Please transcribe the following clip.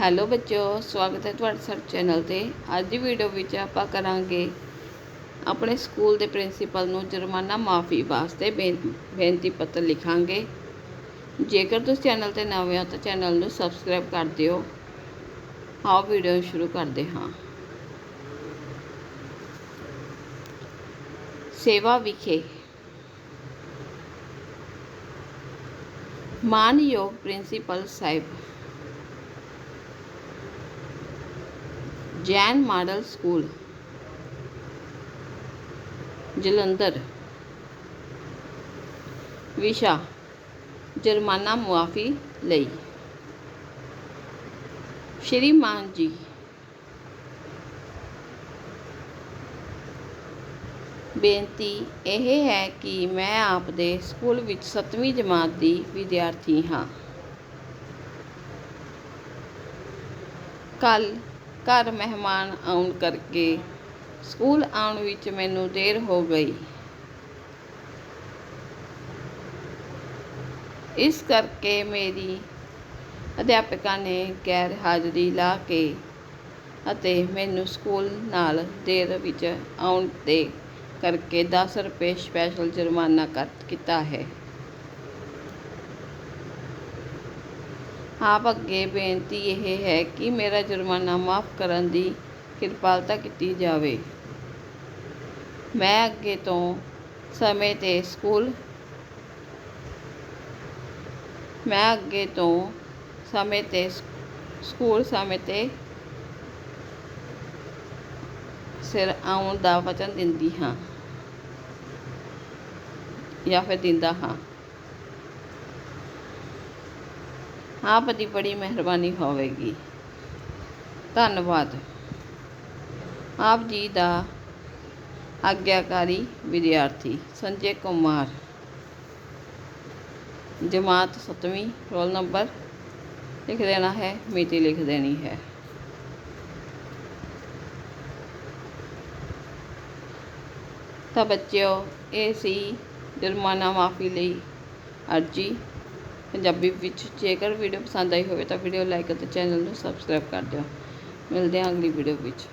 Hello ਬੱਚਿਓ, ਸਵਾਗਤ ਹੈ ਤੁਹਾਡਾ ਸਾਡੇ ਚੈਨਲ ਤੇ। ਅੱਜ ਦੀ ਵੀਡੀਓ ਵਿੱਚ ਆਪਾਂ ਕਰਾਂਗੇ ਆਪਣੇ ਸਕੂਲ ਦੇ ਪ੍ਰਿੰਸੀਪਲ ਨੂੰ ਜੁਰਮਾਨਾ ਮਾਫੀ ਵਾਸਤੇ ਬੇਨ- ਬੇਨਤੀ ਪੱਤਰ ਲਿਖਾਂਗੇ। ਜੇਕਰ ਤੁਸੀਂ ਚੈਨਲ ਤੇ ਨਵੇਂ ਹੋ ਤਾਂ ਚੈਨਲ ਨੂੰ ਸਬਸਕ੍ਰਾਈਬ ਕਰ ਦਿਓ। ਆਓ ਵੀਡੀਓ ਸ਼ੁਰੂ ਕਰਦੇ ਹਾਂ। ਸੇਵਾ ਵਿਖੇ ਮਾਨਯੋਗ ਪ੍ਰਿੰਸੀਪਲ ਸਾਹਿਬ ਜੈਨ ਮਾਡਲ ਸਕੂਲ, ਜਲੰਧਰ। ਵਿਸ਼ਾ, ਜੁਰਮਾਨਾ ਮੁਆਫੀ ਲਈ। ਸ਼੍ਰੀਮਾਨ ਜੀ। ਬੇਨਤੀ ਇਹ ਹੈ ਕਿ ਮੈਂ ਆਪ ਦੇ ਸਕੂਲ ਵਿੱਚ 7ਵੀਂ ਜਮਾਤ ਦੀ ਵਿਦਿਆਰਥੀ ਹਾਂ। ਕੱਲ ਘਰ ਮਹਿਮਾਨ ਆਉਣ ਕਰਕੇ ਸਕੂਲ ਆਉਣ ਵਿੱਚ ਮੈਨੂੰ ਦੇਰ ਹੋ ਗਈ। ਇਸ ਕਰਕੇ ਮੇਰੀ ਅਧਿਆਪਕਾ ਨੇ ਗੈਰ ਹਾਜ਼ਰੀ ਲਾ ਕੇ ਅਤੇ ਮੈਨੂੰ ਸਕੂਲ ਨਾਲ ਦੇਰ ਵਿੱਚ ਆਉਣ 'ਤੇ ਕਰਕੇ 10 ਰੁਪਏ ਸਪੈਸ਼ਲ ਜੁਰਮਾਨਾ ਕਰ ਕੀਤਾ ਹੈ। ਆਪ ਅੱਗੇ ਬੇਨਤੀ ਇਹ ਹੈ ਕਿ ਮੇਰਾ ਜੁਰਮਾਨਾ ਮਾਫ ਕਰਨ ਦੀ ਕਿਰਪਾਲਤਾ ਕੀਤੀ ਜਾਵੇ। ਮੈਂ ਅੱਗੇ ਤੋਂ ਸਮੇਂ ਤੇ ਸਕੂਲ ਮੈਂ ਅੱਗੇ ਤੋਂ ਸਮੇਂ ਤੇ ਸਕੂਲ ਸਮੇਂ ਤੇ ਸਿਰ ਆਉਣ ਦਾ ਵਚਨ ਦਿੰਦੀ ਹਾਂ ਜਾਂ ਫਿਰ ਦਿੰਦਾ ਹਾਂ। ਆਪ ਦੀ ਬੜੀ ਮਿਹਰਬਾਨੀ ਹੋਵੇਗੀ। ਧੰਨਵਾਦ। ਆਪ ਜੀ ਦਾ ਆਗਿਆਕਾਰੀ ਵਿਦਿਆਰਥੀ ਸੰਜੇ ਕੁਮਾਰ। ਜਮਾਤ 7ਵੀਂ ਰੋਲ ਨੰਬਰ ਲਿਖ ਦੇਣਾ ਹੈ, ਮਿਤੀ ਲਿਖ ਦੇਣੀ ਹੈ। ਤਾਂ ਬੱਚਿਓ, ਇਹ ਸੀ ਜੁਰਮਾਨਾ ਮਾਫੀ ਲਈ ਅਰਜੀ। ਪੰਜਾਬੀ ਵਿੱਚ ਜੇਕਰ ਵੀਡੀਓ ਪਸੰਦ ਆਈ ਹੋਵੇ ਤਾਂ ਵੀਡੀਓ ਲਾਈਕ ਅਤੇ ਚੈਨਲ ਨੂੰ ਸਬਸਕ੍ਰਾਈਬ ਕਰ ਦਿਓ। ਮਿਲਦੇ ਹਾਂ ਅਗਲੀ ਵੀਡੀਓ ਵਿੱਚ।